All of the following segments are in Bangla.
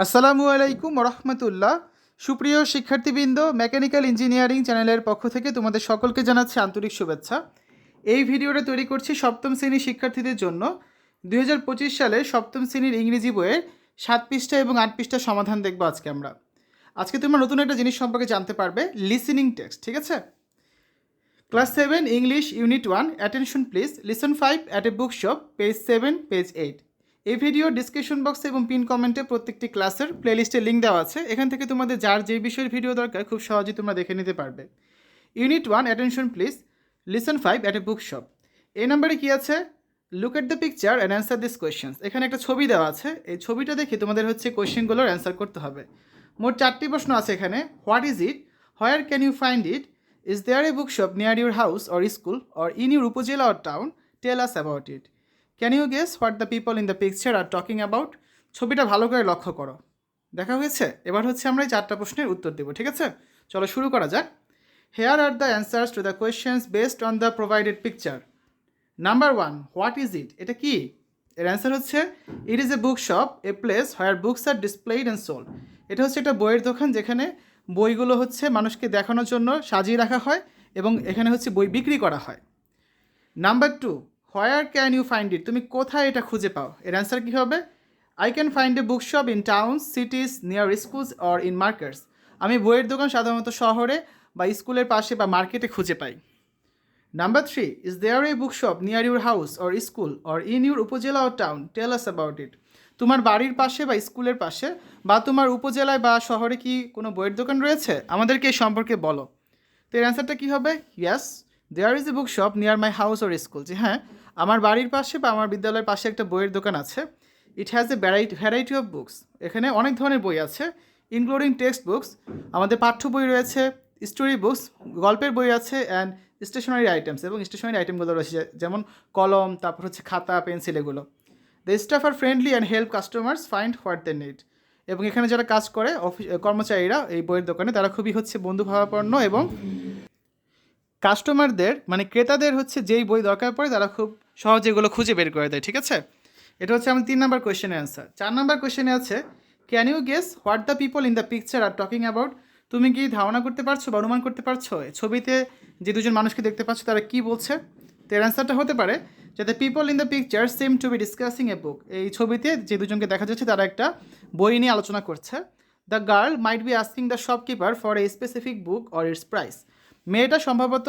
আসসালামু আলাইকুম রহমতুল্লাহ সুপ্রিয় শিক্ষার্থীবৃন্দ, মেকানিক্যাল ইঞ্জিনিয়ারিং চ্যানেলের পক্ষ থেকে তোমাদের সকলকে জানাচ্ছি আন্তরিক শুভেচ্ছা। এই ভিডিওটা তৈরি করছি সপ্তম শ্রেণির শিক্ষার্থীদের জন্য। দু হাজার পঁচিশ সালে সপ্তম শ্রেণির ইংরেজি বইয়ের সাত পৃষ্ঠা এবং আট পৃষ্ঠা সমাধান দেখব আজকে আমরা। আজকে তোমরা নতুন একটা জিনিস সম্পর্কে জানতে পারবে লিসেনিং টেক্সট ঠিক আছে? Class seven, English unit one, attention please. Listen five, at a book shop page seven, page eight. এই ভিডিও ডিসক্রিপশন বক্সে এবং পিন কমেন্টে প্রত্যেকটি ক্লাসের প্লেলিস্টে লিঙ্ক দেওয়া আছে। এখান থেকে তোমাদের যার যে বিষয়ের ভিডিও দরকার, খুব সহজেই তোমরা দেখে নিতে পারবে। Unit one attention please listen five at a book shop এই নাম্বারে কি আছে? Look at the picture and answer this questions এখানে একটা ছবি দেওয়া আছে। এই ছবিটা দেখে তোমাদের হচ্ছে কোয়েশ্চেনগুলোর অ্যান্সার করতে হবে। মোট চারটি প্রশ্ন আছে এখানে। What is it where can you find it is there a book shop near your house or school or in your upazila or town tell us about it can you guess what the people in the picture are talking about ছবিটা ভালো করে লক্ষ্য করো। দেখা হয়েছে? এবার হচ্ছে আমরা এই চারটা প্রশ্নের উত্তর দেবো, ঠিক আছে? চলো শুরু করা যাক। Here are the answers to the questions based on the provided picture number one what is it এটা কি? এর অ্যান্সার হচ্ছে it is a book shop a place where books are displayed and sold এটা হচ্ছে একটা বইয়ের দোকান যেখানে বইগুলো হচ্ছে মানুষকে দেখানোর জন্য সাজিয়ে রাখা হয় এবং এখানে হচ্ছে বই বিক্রি করা হয়। Number two where can you find it তুমি কোথায় এটা খুঁজে পাও? এর অ্যান্সার কী হবে? I can find a book shop in town cities near schools or in markets আমি বইয়ের দোকান সাধারণত শহরে বা স্কুলের পাশে বা মার্কেটে খুঁজে পাই। Number three is there a book shop near your house or school or in your upazila or town tell us about it তোমার বাড়ির পাশে বা স্কুলের পাশে বা তোমার উপজেলায় বা শহরে কি কোনো বইয়ের দোকান রয়েছে? আমাদেরকে এই সম্পর্কে বলো। তো এর অ্যান্সারটা কী হবে? Yes there is a book shop near my house or school যে হ্যাঁ। আমার বাড়ির পাশে বা আমার বিদ্যালয়ের পাশে একটা বইয়ের দোকান আছে। It has a variety variety of books এখানে অনেক ধরনের বই আছে ইনক্লুডিং টেক্সট বুকস আমাদের পাঠ্য বই রয়েছে স্টোরি বুকস গল্পের বই আছে অ্যান্ড স্টেশনারি আইটেমস এবং স্টেশনারি আইটেমগুলো রয়েছে যেমন কলম, তারপর হচ্ছে খাতা, পেন্সিল এগুলো। The staff are friendly and help customers find what they need এবং এখানে যারা কাজ করে অফিস কর্মচারীরা এই বইয়ের দোকানে, তারা খুবই হচ্ছে বন্ধুভাবাপন্ন এবং কাস্টমারদের মানে ক্রেতাদের হচ্ছে যেই বই দরকার পড়ে, তারা খুব সহজে এগুলো খুঁজে বের করে দেয়, ঠিক আছে? এটা হচ্ছে আমার তিন নাম্বার কোয়েশ্চেনের অ্যান্সার চার নাম্বার কোয়েশ্চেনে আছে can you guess what the people in the picture are talking about তুমি কি ধারণা করতে পারছ বা অনুমান করতে পারছ? ছবিতে যে দুজন মানুষকে দেখতে পাচ্ছ, তারা কি বলছে? তো এর অ্যান্সারটা হতে পারে যাতে people in the picture seem to be discussing a book এই ছবিতে যে দুজনকে দেখা যাচ্ছে, তারা একটা বই নিয়ে আলোচনা করছে। The girl might be asking the shopkeeper for a specific book or its price মেয়েটা সম্ভবত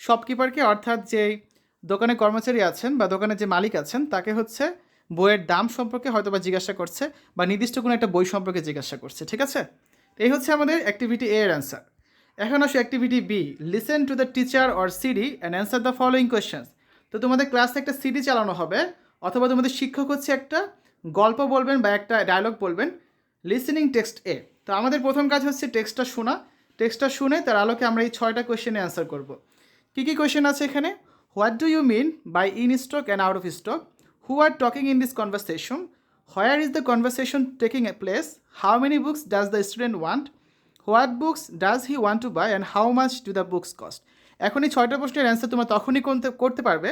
শপকিপারকে, অর্থাৎ যে দোকানে কর্মচারী আছেন বা দোকানের যে মালিক আছেন, তাকে হচ্ছে বইয়ের দাম সম্পর্কে হয়তো বা জিজ্ঞাসা করছে বা নির্দিষ্ট কোনো একটা বই সম্পর্কে জিজ্ঞাসা করছে, ঠিক আছে? এই হচ্ছে আমাদের অ্যাক্টিভিটি এ এর অ্যান্সার এখন আসো activity B listen to the teacher or CD and answer the following questions তো তোমাদের ক্লাসে একটা সিডি চালানো হবে, অথবা তোমাদের শিক্ষক হচ্ছে একটা গল্প বলবেন বা একটা ডায়লগ বলবেন লিসেনিং টেক্সট এ তো আমাদের প্রথম কাজ হচ্ছে টেক্সটটা শোনা টেক্সটটা শুনে তার আলোকে আমরা এই ছয়টা কোয়েশ্চেনে অ্যান্সার করব। কী কী কোয়েশ্চেন আছে এখানে? What do you mean by in stock and out of stock who are talking in this conversation where is the conversation taking a place how many books does the student want what books does he want to buy and how much do the books cost এখন এই ছয়টা প্রশ্নের অ্যান্সার তোমরা তখনই করতে পারবে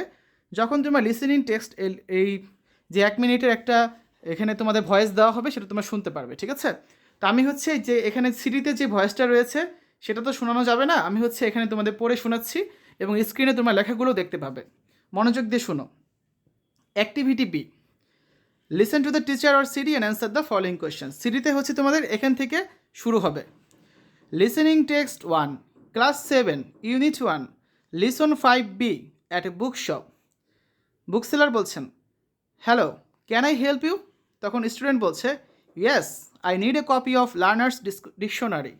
যখন তোমার লিসেনিং টেক্সট এই যে এক মিনিটের একটা এখানে তোমাদের ভয়েস দেওয়া হবে সেটা তোমরা শুনতে পারবে, ঠিক আছে? তো আমি হচ্ছে যে এখানে সিডিতে যে ভয়েসটা রয়েছে, সেটা তো শোনানো যাবে না। আমি হচ্ছে এখানে তোমাদের পড়ে শোনাচ্ছি এবং স্ক্রিনে তোমার লেখাগুলো দেখতে পাবে। মনোযোগ দিয়ে শোনো। Activity B listen to the teacher or CD and answer the following question সিডিতে হচ্ছে তোমাদের এখান থেকে শুরু হবে। Listening text one class seven unit one listen five B at a book shop book seller বলছেন hello can I help you তখন স্টুডেন্ট বলছে yes I need a copy of learners dictionary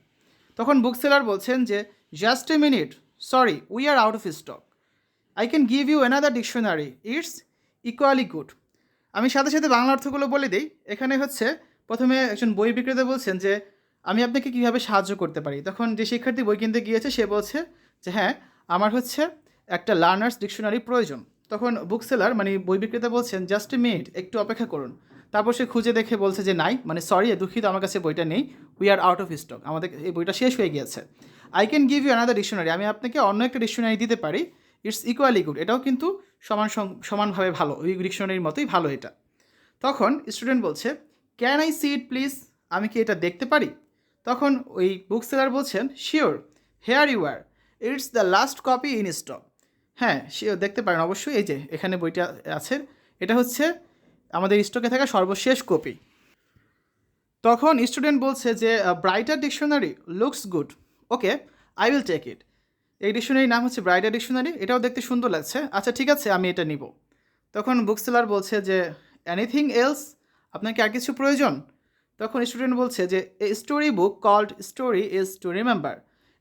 তখন বুকসেলার বলছেন যে just a minute sorry we are out of stock I can give you another dictionary it's equally good আমি সাথে সাথে বাংলা অর্থগুলো বলে দিই। এখানে হচ্ছে, প্রথমে একজন বই বিক্রেতা বলছেন যে, আমি আপনাকে কীভাবে সাহায্য করতে পারি? তখন যে শিক্ষার্থী বই কিনতে গিয়েছে, সে বলছে যে হ্যাঁ আমার হচ্ছে একটা লার্নার্স ডিকশনারি প্রয়োজন। তখন বুকসেলার মানে বই বিক্রেতা বলছেন জাস্ট এ মিনিট একটু অপেক্ষা করুন। তারপর সে খুঁজে দেখে বলছে যে, নাই মানে সরি দুঃখিত, আমার কাছে বইটা নেই। We are out of stock আমাদের এই বইটা শেষ হয়ে গিয়েছে। I can give you another dictionary আমি আপনাকে অন্য একটা ডিকশনারি দিতে পারি। ইটস ইকুয়ালি গুড এটাও কিন্তু সমান সমানভাবে ভালো। ওই ডিকশনারির মতোই ভালো এটা। তখন স্টুডেন্ট বলছে can I see it please আমি কি এটা দেখতে পারি? তখন ওই বুক সেলার বলছেন sure here you are it's the last copy in stock হ্যাঁ শিওর দেখতে পারেন। অবশ্যই এই যে, এখানে বইটা আছে। এটা হচ্ছে আমাদের স্টকে থাকা সর্বশেষ কপি। তখন স্টুডেন্ট বলছে যে brighter dictionary looks good okay I will take it এই ডিকশনারির নাম হচ্ছে ব্রাইটার ডিকশনারি এটাও দেখতে সুন্দর লাগছে। আচ্ছা ঠিক আছে, আমি এটা নিব। তখন বুক সেলার বলছে যে এনিথিং এলস আপনাকে আর কিছু প্রয়োজন? তখন স্টুডেন্ট বলছে যে a story book called story is to remember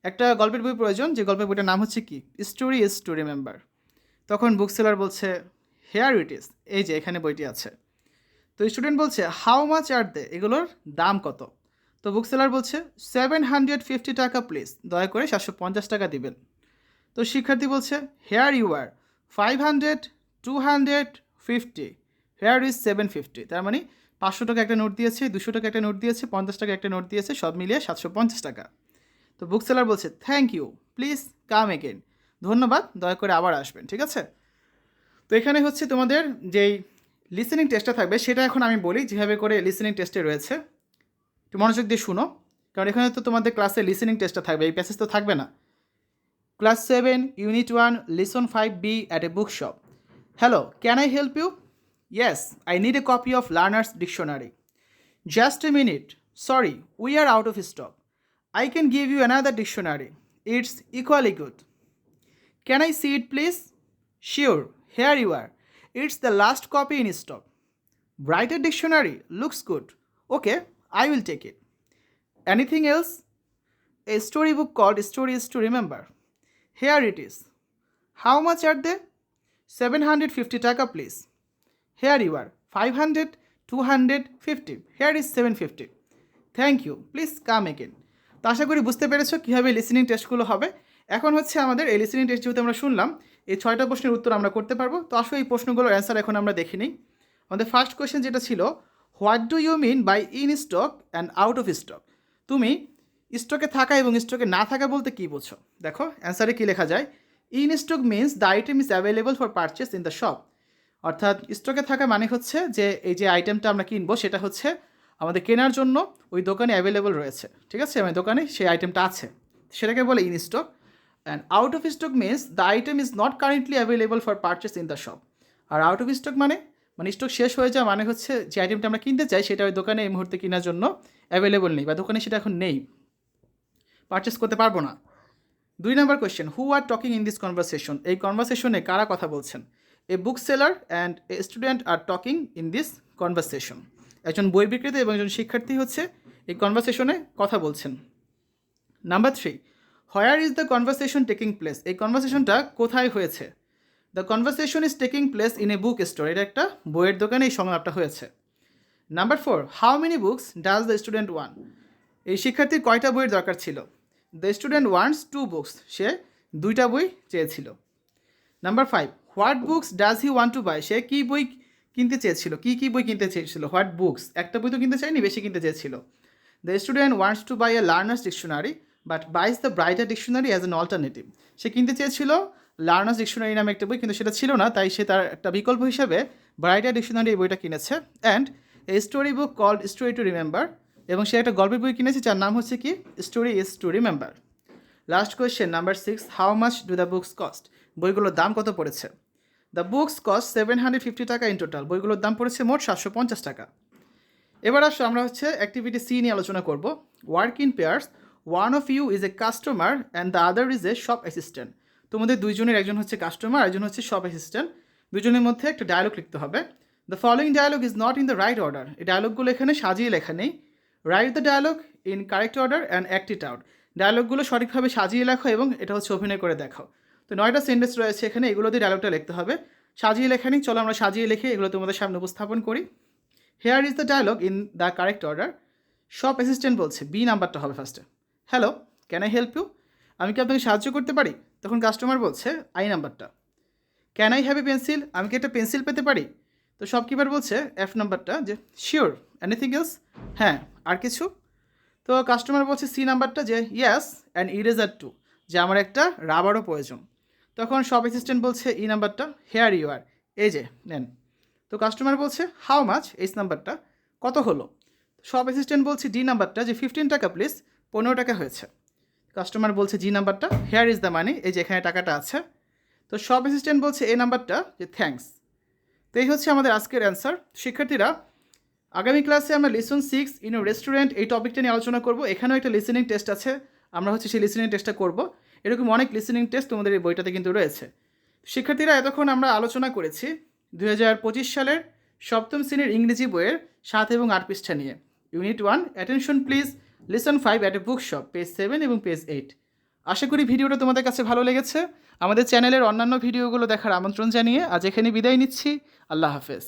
একটা গল্পের বই প্রয়োজন, যে গল্পের বইটার নাম হচ্ছে কি? স্টোরি ইজ টু রিমেম্বার তখন বুক সেলার বলছে হেয়ার ইট ইজ এই যে এখানে বইটি আছে। তো স্টুডেন্ট বলছে হাউ মাচ আর দে এগুলোর দাম কত? তো বুক সেলার বলছে seven hundred fifty taka please দয়া করে সাতশো পঞ্চাশ টাকা দিবেন। তো শিক্ষার্থী বলছে here you are five hundred two hundred fifty here is seven fifty তার মানে পাঁচশো টাকা একটা নোট দিয়েছে, দুশো টাকা একটা নোট দিয়েছে, পঞ্চাশ টাকা একটা নোট দিয়েছে, সব মিলিয়ে সাতশো পঞ্চাশ টাকা। তো বুক সেলার বলছে thank you please come again ধন্যবাদ। দয়া করে আবার আসবেন, ঠিক আছে? তো এখানে হচ্ছে তোমাদের যেই লিসেনিং টেস্টটা থাকবে, সেটা এখন আমি বলি, যেভাবে করে লিসেনিং টেস্টে রয়েছে। একটু মনোযোগ দিয়ে শুনো, কারণ এখানে তো তোমাদের ক্লাসে লিসেনিং টেস্টটা থাকবে, এই প্যাসেজ তো থাকবে না। Class seven unit one lesson five B at a book shop hello can I help you yes I need a copy of learner's dictionary just a minute sorry we are out of stock I can can I see it It's equally here you are it's the last copy in stock brighter dictionary looks good okay I will take it anything else a story book called story is to remember here it is how much are they seven hundred fifty taka please here you are five hundred two hundred fifty here is seven fifty thank you please come again তা আশা করি বুঝতে পেরেছ কীভাবে লিসেনিং টেস্টগুলো হবে। এখন হচ্ছে আমাদের এই লিসেনিং টেস্ট যেহেতু আমরা শুনলাম এই ছয়টা প্রশ্নের উত্তর আমরা করতে পারব। তো আসলে এই প্রশ্নগুলোর অ্যান্সার এখন আমরা দেখে নিই। আমাদের ফার্স্ট কোয়েশ্চেন যেটা ছিল what do you mean by in stock and out of stock তুমি স্টকে থাকা এবং স্টকে না থাকা বলতে কী বোঝো? দেখো অ্যান্সারে কী লেখা যায়? In stock means the item is available for purchase in the shop অর্থাৎ স্টকে থাকা মানে হচ্ছে যে, এই যে আইটেমটা আমরা কিনবো, সেটা হচ্ছে আমাদের কেনার জন্য ওই দোকানে অ্যাভেলেবল রয়েছে। ঠিক আছে? আমার দোকানে সেই আইটেমটা আছে। সেটাকে বলে in stock and out of stock means the item is not currently available for purchase in the shop R out of stock মানে মানে স্টক শেষ হয়ে যাওয়া মানে হচ্ছে যে আইটেমটা আমরা কিনতে চাই, সেটা ওই দোকানে এই মুহূর্তে কেনার জন্য অ্যাভেলেবল নেই বা দোকানে সেটা এখন নেই। পারচেস করতে পারব না। দুই number question who are talking in this conversation এই কনভারসেশনে কারা কথা বলছেন? A book seller and a student are talking in this conversation একজন বই বিক্রেতা এবং একজন শিক্ষার্থী হচ্ছে এই কনভারসেশনে কথা বলছেন। Number three where is the conversation taking place এই কনভারসেশনটা কোথায় হয়েছে? The conversation is taking place in a book store এটা একটা বইয়ের দোকানে এই সংলাপটা হয়েছে। Number four how many books does the student want এই শিক্ষার্থীর কয়টা বইয়ের দরকার ছিল? The student wants two books সে দুইটা বই চেয়েছিল। Number five what books does he want to buy সে কী বই কিনতে চেয়েছিল? কী কী বই কিনতে চেয়েছিল? হোয়াট বুকস একটা বই তো কিনতে চাইনি বেশি কিনতে চেয়েছিল। The student wants to buy a learner's dictionary but buys the brighter dictionary as an alternative. সে কিনতে চেয়েছিল, লার্নার্স ডিকশনারি নামে একটা বই, কিন্তু সেটা ছিল না, তাই সে তার একটা বিকল্প হিসেবে ব্রাইটার ডিকশনারি এই বইটা কিনেছে। And a story book called story to remember, এবং সে একটা গল্পের বই কিনেছে যার নাম হচ্ছে কি, story is to remember. Last question, number six, how much do the books cost? বইগুলোর দাম কত পড়েছে? The books cost seven hundred fifty taka in total, বইগুলোর দাম পড়েছে মোট সাতশো পঞ্চাশ টাকা। এবার আসো, আমরা হচ্ছে অ্যাক্টিভিটি সি নিয়ে আলোচনা করব। Work in pairs one of you is a customer and the other is a shop assistant তোমাদের দুইজনের, একজন হচ্ছে কাস্টমার একজন হচ্ছে শপ অ্যাসিস্ট্যান্ট দুজনের মধ্যে একটা ডায়লগ লিখতে হবে। The following dialogue is not in the right order এই ডায়লগগুলো এখানে সাজিয়ে লেখা নেই। Write the dialogue in correct order and act out ডায়লগগুলো সঠিকভাবে সাজিয়ে লেখো এবং এটা হচ্ছে অভিনয় করে দেখাও তো নয়টা সেন্টেন্স রয়েছে এখানে, এগুলো দিয়ে ডায়লগটা লিখতে হবে। সাজিয়ে লেখা নেই, চলো আমরা সাজিয়ে লিখে এগুলো তোমাদের সামনে উপস্থাপন করি। Here is the dialogue in the correct order shop assistant বলছে বি নাম্বারটা হবে ফার্স্টে hello can I help you আমি কি আপনাকে সাহায্য করতে পারি? তখন কাস্টমার বলছে আই নাম্বারটা can I have a pencil আমি কি একটা পেন্সিল পেতে পারি? তো শপকিপার বলছে এফ নাম্বারটা যে শিওর এনিথিং এলস হ্যাঁ আর কিছু? তো কাস্টমার বলছে সি নাম্বারটা যে ইয়াস অ্যান্ড ইরেজার টু যে, আমার একটা রাবারও প্রয়োজন। তখন শপ অ্যাসিস্ট্যান্ট বলছে ই নাম্বারটা হেয়ার ইউ আর এই যে, নেন। তো কাস্টমার বলছে হাউ মাছ এইস নাম্বারটা কত হলো? সব অ্যাসিস্ট্যান্ট বলছে ডি নাম্বারটা যে ফিফটিন টাকা প্লিজ পনেরো টাকা হয়েছে। কাস্টমার বলছে, জি, নাম্বারটা। হেয়ার ইজ দ্য মানি এই যে এখানে টাকাটা আছে। তো সব অ্যাসিস্ট্যান্ট বলছে, এই নাম্বারটা, যে থ্যাঙ্কস তো এই হচ্ছে আমাদের আজকের অ্যান্সার শিক্ষার্থীরা, আগামী ক্লাসে আমরা লিসন সিক্স ইন রেস্টুরেন্ট এই টপিকটা নিয়ে আলোচনা করব। এখানেও একটা লিসেনিং টেস্ট আছে। আমরা হচ্ছে সেই লিসেনিং টেস্টটা করব। এরকম অনেক লিসেনিং টেস্ট তোমাদের এই বইটাতে কিন্তু রয়েছে। শিক্ষার্থীরা, এতক্ষণ আমরা আলোচনা করেছি দু হাজার পঁচিশ সালের সপ্তম শ্রেণির ইংরেজি বইয়ের সাত এবং আট পৃষ্ঠা নিয়ে। Unit one attention please lesson five at a book shop page seven এবং পেজ এইট আশা করি ভিডিওটা তোমাদের কাছে ভালো লেগেছে। আমাদের চ্যানেলের অন্যান্য ভিডিওগুলো দেখার আমন্ত্রণ জানিয়ে আজ এখানে বিদায় নিচ্ছি। আল্লাহ হাফেজ।